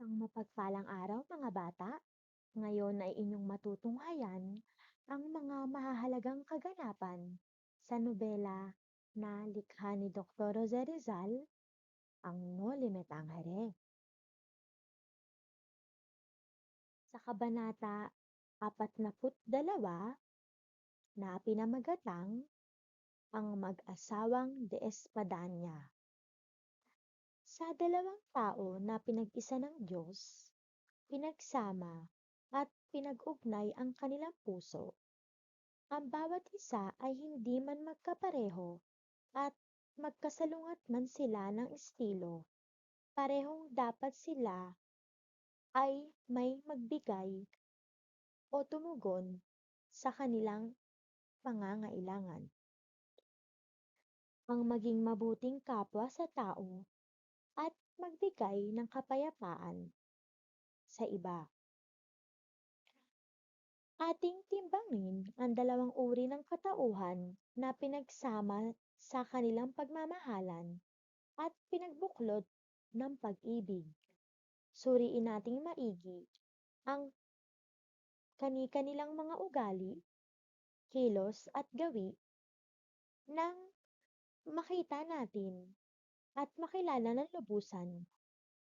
Isang mapagpalang araw mga bata. Ngayon ay inyong matutunghayan ang mga mahahalagang kaganapan sa nobela na likha ni Dr. Jose Rizal, ang Noli Me Tangere. Sa kabanata 42 na pinamagatang ang mag-asawang De Espadanya. Sa dalawang tao na pinag-isa ng Diyos, pinagsama at pinag-ugnay ang kanilang puso. Ang bawat isa ay hindi man magkapareho at magkasalungat man sila ng estilo. Parehong dapat sila ay may magbigay o tumugon sa kanilang pangangailangan. Ang maging mabuting kapwa sa tao at magbigay ng kapayapaan sa iba. Ating timbangin ang dalawang uri ng katauhan na pinagsama sa kanilang pagmamahalan at pinagbuklod ng pag-ibig. Suriin nating maigi ang kani-kanilang mga ugali, kilos at gawi nang makita natin at makilala ng lubusan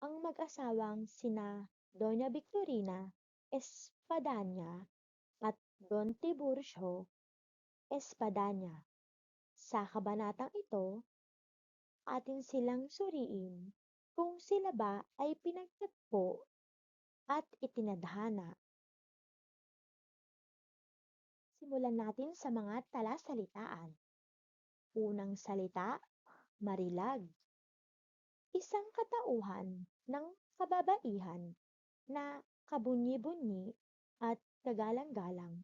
ang mag-asawang sina Doña Victorina Espadanya at Don Tiburcio Espadanya. Sa kabanatang ito, atin silang suriin kung sila ba ay pinagtagpo at itinadhana. Simulan natin sa mga talasalitaan. Unang salita, marilag. Isang katauhan ng kababaihan na kabunyi-bunyi at kagalang-galang.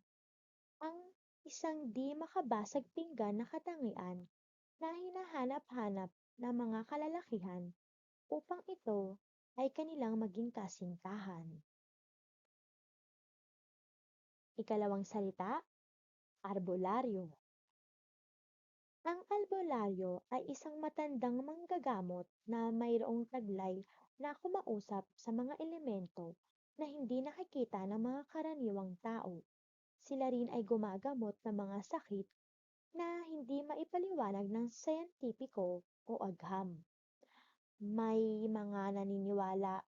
Ang isang di makabasag pinggan na katangian na hinahanap-hanap ng mga kalalakihan upang ito ay kanilang maging kasintahan. Ikalawang salita, arbolaryo. Ang albularyo ay isang matandang manggagamot na mayroong taglay na kumausap sa mga elemento na hindi nakikita ng mga karaniwang tao. Sila rin ay gumagamot ng mga sakit na hindi maipaliwanag ng siyentipiko o agham. May mga naniniwala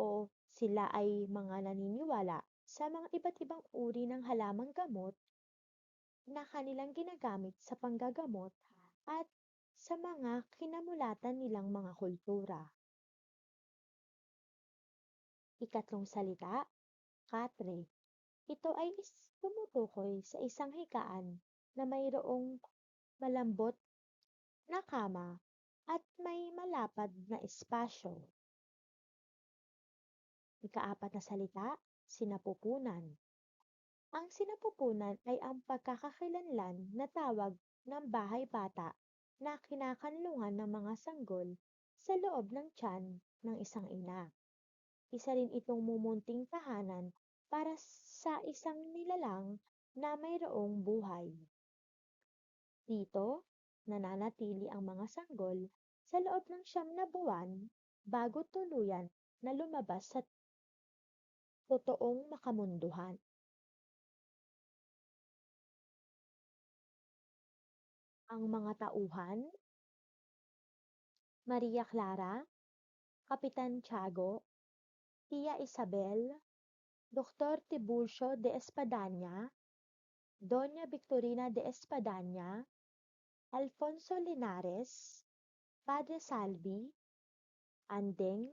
o sila ay mga naniniwala sa mga iba't ibang uri ng halamang gamot na kanilang ginagamit sa panggagamot at sa mga kinamulatan nilang mga kultura. Ikatlong salita, katre. Ito ay tumutukoy sa isang higaan na mayroong malambot na kama at may malapad na espasyo. Ikaapat na salita, sinapupunan. Ang sinapupunan ay ang pagkakakilanlan na tawag ng bahay bata na kinakanlungan ng mga sanggol sa loob ng tiyan ng isang ina. Isa rin itong mumunting tahanan para sa isang nilalang na mayroong buhay. Dito, nananatili ang mga sanggol sa loob ng siyam na buwan bago tuluyan na lumabas sa totoong makamunduhan. Ang mga tauhan, Maria Clara, Kapitan Tiago, Tia Isabel, Dr. Tiburcio de Espadanya, Doña Victorina de Espadanya, Alfonso Linares, Padre Salvi, Andeng,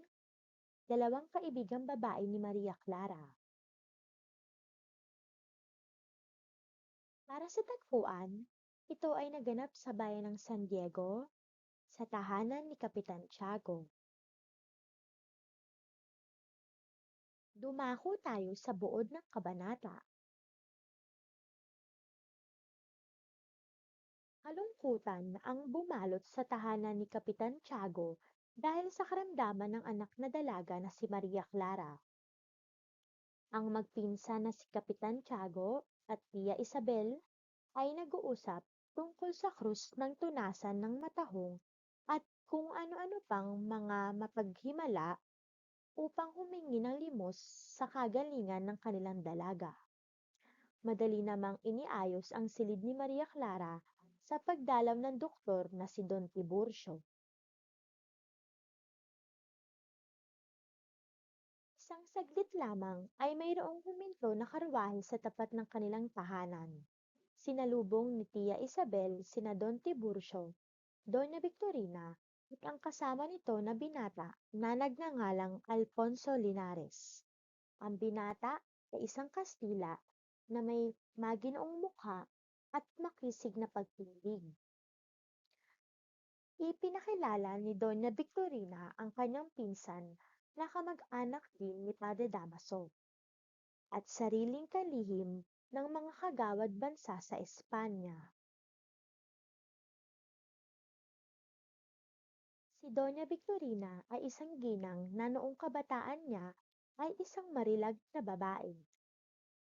dalawang kaibigang babae ni Maria Clara. Para sa tagpuan, ito ay naganap sa bayan ng San Diego, sa tahanan ni Kapitan Tiago. Dumako tayo sa buod ng kabanata. Kalungkutan ang bumalot sa tahanan ni Kapitan Tiago dahil sa karamdaman ng anak na dalaga na si Maria Clara. Ang magpinsan na si Kapitan Tiago at Tia Isabel ay nag-uusap tungkol sa krus ng tunasan ng matahong at kung ano-ano pang mga mapaghimala upang humingi ng limos sa kagalingan ng kanilang dalaga. Madali namang iniayos ang silid ni Maria Clara sa pagdalaw ng doktor na si Don Tiburcio. Isang saglit lamang ay mayroong huminto na karwahe sa tapat ng kanilang tahanan. Sinalubong ni Tia Isabel sina Don Tiburcio, Doña Victorina at ang kasama nito na binata na nagngangalang Alfonso Linares. Ang binata ay isang Kastila na may maginoong mukha at makisig na pagtindig. Ipinakilala ni Doña Victorina ang kanyang pinsan na kamag-anak din ni Padre Damaso at sariling kalihim ng mga kagawad bansa sa Espanya. Si Doña Victorina ay isang ginang na noong kabataan niya ay isang marilag na babae.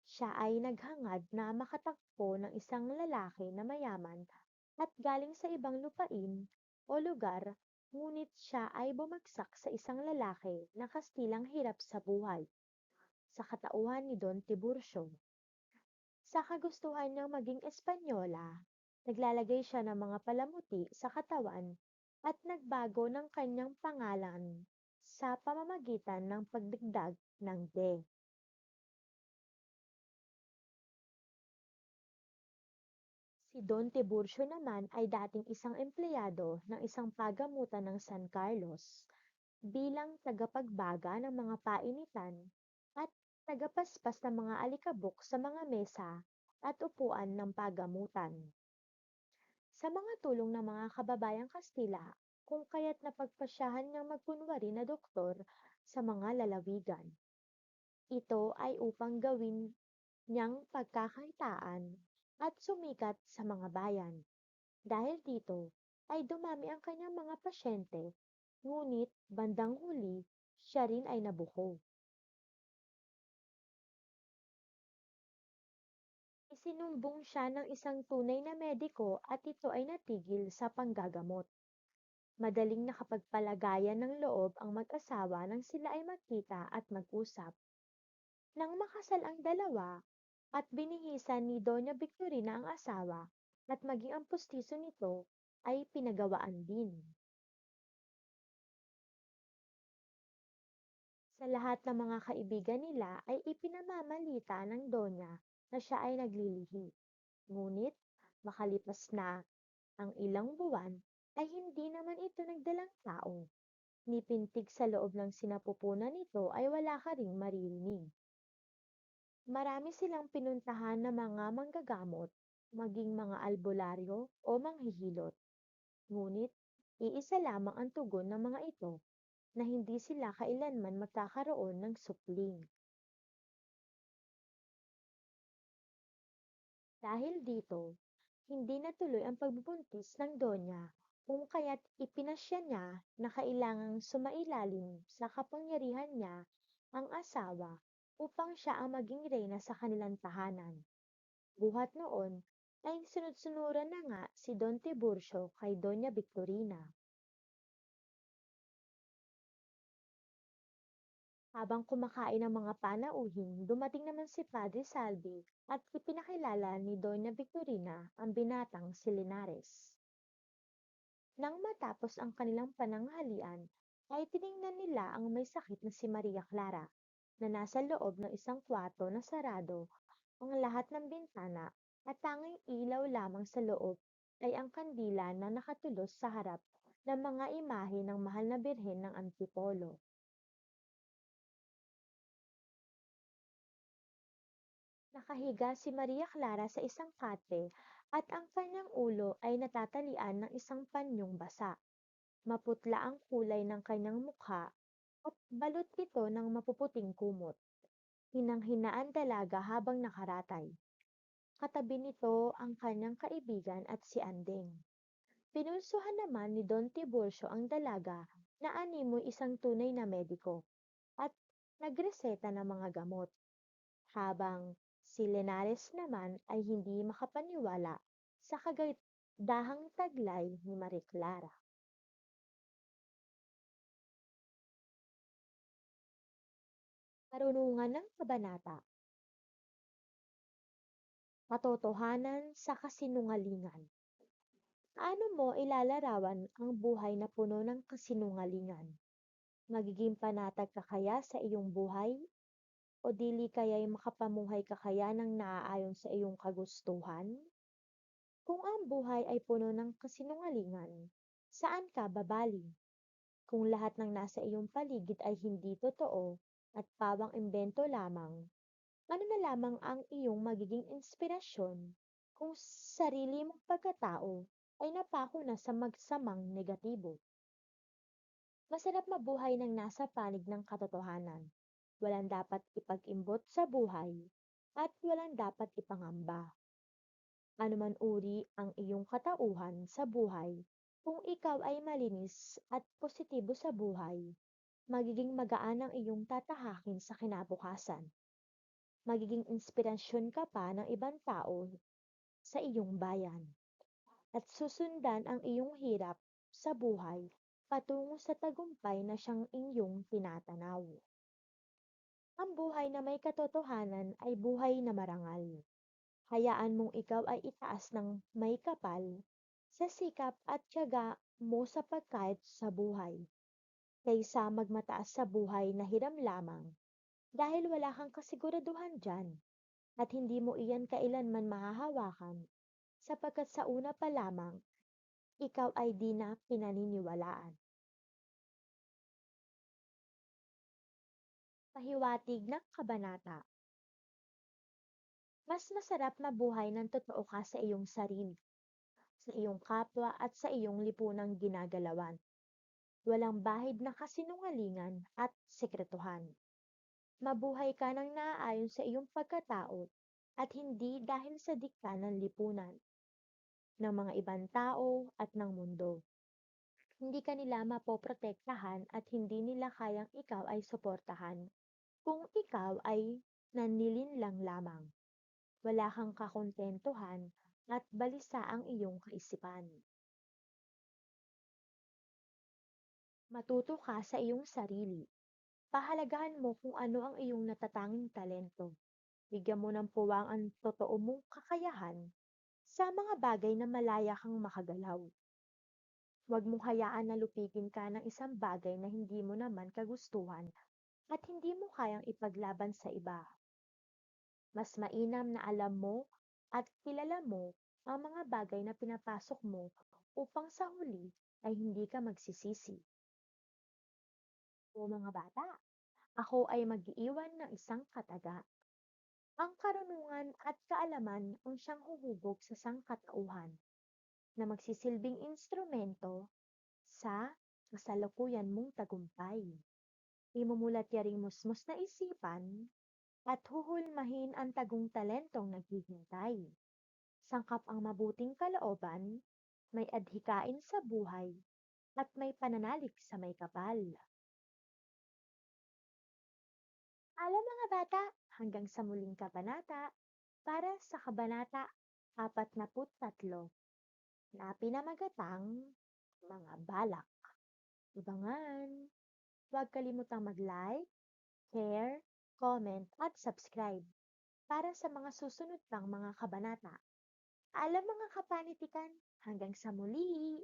Siya ay naghangad na makatagpo ng isang lalaki na mayaman at galing sa ibang lupain o lugar ngunit siya ay bumagsak sa isang lalaki na kastilang hirap sa buhay, sa katauhan ni Don Tiburcio. Sa kagustuhan niyang maging Espanyola, naglalagay siya ng mga palamuti sa katawan at nagbago ng kanyang pangalan sa pamamagitan ng pagdagdag ng de. Si Don Tiburcio naman ay dating isang empleyado ng isang pagamutan ng San Carlos bilang tagapagbaga ng mga painitan at tagapaspas ng mga alikabok sa mga mesa at upuan ng pagamutan. Sa mga tulong ng mga kababayang Kastila, kung kaya't napagpasyahan niyang magkunwari na doktor sa mga lalawigan. Ito ay upang gawin niyang pagkakakitaan at sumikat sa mga bayan. Dahil dito ay dumami ang kanyang mga pasyente, ngunit bandang huli siya rin ay nabuko. Isinumbong siya ng isang tunay na mediko at ito ay natigil sa panggagamot. Madaling nakapagpalagayan ng loob ang mag-asawa nang sila ay magkita at mag-usap. Nang makasal ang dalawa, at binihisan ni Doña Victorina ang asawa at maging ang pustiso nito ay pinagawaan din. Sa lahat ng mga kaibigan nila ay ipinamamalita ng Donya na siya ay naglilihi. Ngunit makalipas na ang ilang buwan ay hindi naman ito nagdalang tao. Ni pintig sa loob ng sinapupunan nito ay wala ka ring maririnig. Marami silang pinuntahan na mga manggagamot, maging mga albularyo o manghihilot. Ngunit, iisa lamang ang tugon ng mga ito na hindi sila kailanman magkakaroon ng supling. Dahil dito, hindi natuloy ang pagbubuntis ng Donya kung kaya't ipinasya niya na kailangang sumailalim sa kapangyarihan niya ang asawa upang siya ang maging reyna sa kanilang tahanan. Buhat noon ay sunod-sunuran na nga si Don Tiburcio kay Doña Victorina. Habang kumakain ng mga panauhin, dumating naman si Padre Salvi at ipinakilala ni Doña Victorina ang binatang si Linares. Nang matapos ang kanilang pananghalian, ay tiningnan nila ang may sakit na si Maria Clara na nasa loob ng isang kwarto na sarado ang lahat ng bintana at tanging ilaw lamang sa loob ay ang kandila na nakatulos sa harap ng mga imahe ng mahal na birhen ng Antipolo. Nakahiga si Maria Clara sa isang kate at ang kanyang ulo ay natatalian ng isang panyong basa. Maputla ang kulay ng kanyang mukha at balot ito ng mapuputing kumot. Hinang-hinaan dalaga habang nakaratay. Katabi nito ang kanyang kaibigan at si Andeng. Pinulsuhan naman ni Don Tiburcio ang dalaga na animoy isang tunay na mediko at nagreseta ng mga gamot. Habang si Lenares naman ay hindi makapaniwala sa kagandahang taglay ni Marie Clara. Karunungan ng kabanata. Katotohanan sa kasinungalingan. Paano mo ilalarawan ang buhay na puno ng kasinungalingan? Magiging panatag ka kaya sa iyong buhay? O dili kaya'y makapamuhay ka kaya naaayon sa iyong kagustuhan? Kung ang buhay ay puno ng kasinungalingan, saan ka babaling? Kung lahat ng nasa iyong paligid ay hindi totoo at pawang imbento lamang, ano na lamang ang iyong magiging inspirasyon kung sarili mong pagkatao ay napako na sa magsamang negatibo? Masarap mabuhay ng nasa panig ng katotohanan. Walang dapat ipag-imbot sa buhay at walang dapat ipangamba. Ano man uri ang iyong katauhan sa buhay, kung ikaw ay malinis at positibo sa buhay, magiging magaan ang iyong tatahakin sa kinabukasan. Magiging inspirasyon ka pa ng ibang tao sa iyong bayan. At susundan ang iyong hirap sa buhay patungo sa tagumpay na siyang inyong tinatanaw. Ang buhay na may katotohanan ay buhay na marangal. Hayaan mong ikaw ay itaas ng may kapal sa sikap at tiyaga mo sa pagkait sa buhay, kaysa magmataas sa buhay na hiram lamang dahil wala kang kasiguraduhan dyan at hindi mo iyan kailanman mahahawakan sapagkat sa una pa lamang ikaw ay di na pinaniniwalaan. Pahiwatig ng kabanata. Mas masarap mabuhay ng totoo ka sa iyong sarili, sa iyong kapwa at sa iyong lipunang ginagalawan. Walang bahid na kasinungalingan at sekretuhan. Mabuhay ka ng naaayon sa iyong pagkatao at hindi dahil sa dikta ng lipunan, ng mga ibang tao at ng mundo. Hindi ka nila mapoprotektahan at hindi nila kayang ikaw ay suportahan kung ikaw ay nanlilinlang lamang, wala kang kakontentuhan at balisa ang iyong kaisipan. Matuto ka sa iyong sarili. Pahalagahan mo kung ano ang iyong natatanging talento. Bigyan mo ng puwang ang totoo mong kakayahan sa mga bagay na malaya kang makagalaw. Huwag mong hayaan na lupigin ka ng isang bagay na hindi mo naman kagustuhan at hindi mo kayang ipaglaban sa iba. Mas mainam na alam mo at kilala mo ang mga bagay na pinapasok mo upang sa huli ay hindi ka magsisisi. O mga bata, ako ay mag-iiwan ng isang kataga. Ang karunungan at kaalaman ang siyang huhubog sa sangkatauhan na magsisilbing instrumento sa kasalukuyan mong tagumpay imumulat yaring musmos na isipan, at huhulmahin ang tagong talentong naghihintay. Sangkap ang mabuting kalooban, may adhikain sa buhay, at may pananalig sa may kapal. Alam mga bata, hanggang sa muling kabanata, para sa kabanata 43 na pinamagatang mga balak. Ibangan! Huwag kalimutang mag-like, share, comment, at subscribe para sa mga susunod pang mga kabanata. Alam mga kapanitikan, hanggang sa muli!